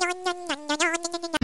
なんだなんだなんだなんだなんだ。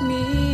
你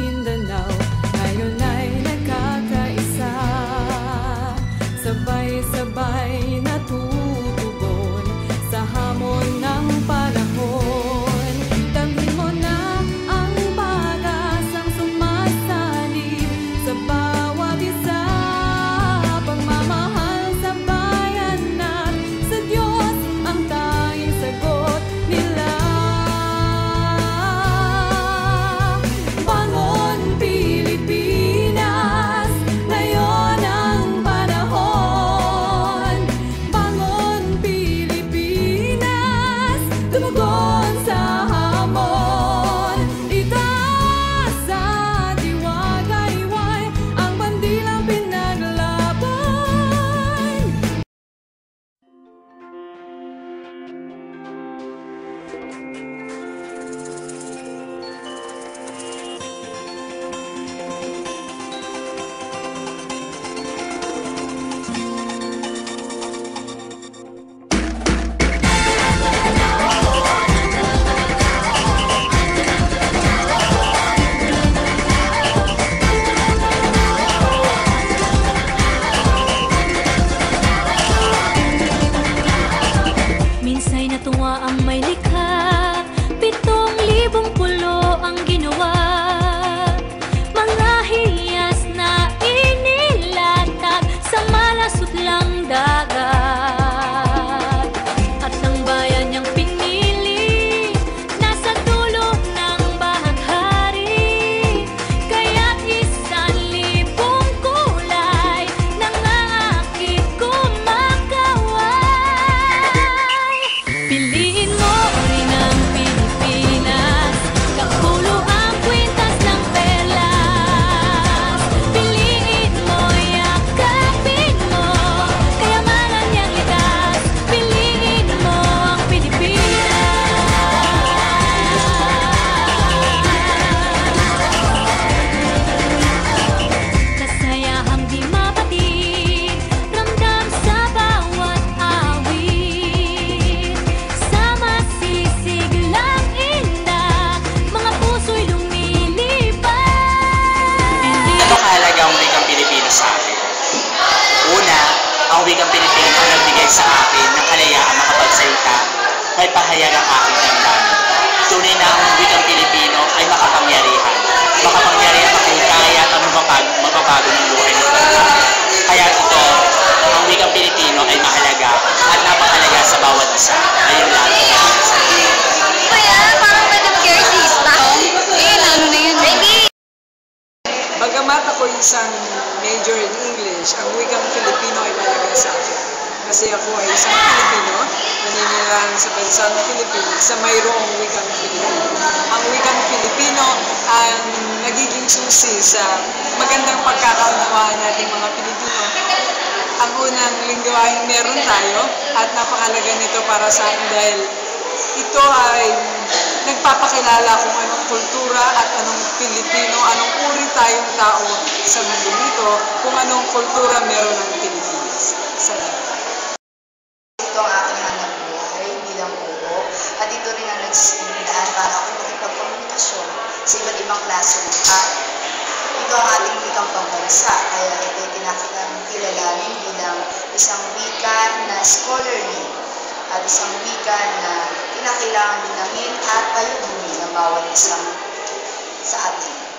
May pahayag ang aking damdamin. Tunay na ang wikang Pilipino ay makapangyarihan. Makapangyarihan kung kaya at magbabago, magbabago ng buhay ng. Kaya ito, ang wikang Pilipino ay mahalaga at napakalaga sa bawat isa. Ayun lang. Kaya, parang Madam Gertista. Eh, ano na yun? Bagamat ako isang major in English, ang wikang Filipino ay mahalaga sa akin. Kasi ako ay isang Pilipino, naninirahan sa bansa ng Pilipinas sa mayroong wikang Filipino. Ang wikang Filipino ang nagiging susi sa magandang pagkakaunawaan nating mga Pilipino. Ang unang lingwaheng meron tayo at napakalaga nito para sa akin dahil ito ay nagpapakilala kung anong kultura at anong Pilipino, anong uri tayong tao sa mundo nito, kung anong kultura meron ng Pilipinas. Salamat. Sa iba't ibang klase ng tao. Ito ang ating wikang pambansa, kaya ito ay kilalanin bilang isang wika na scholarly at isang wika na kinakailangan linangin at payuhin ng bawat isang sa atin.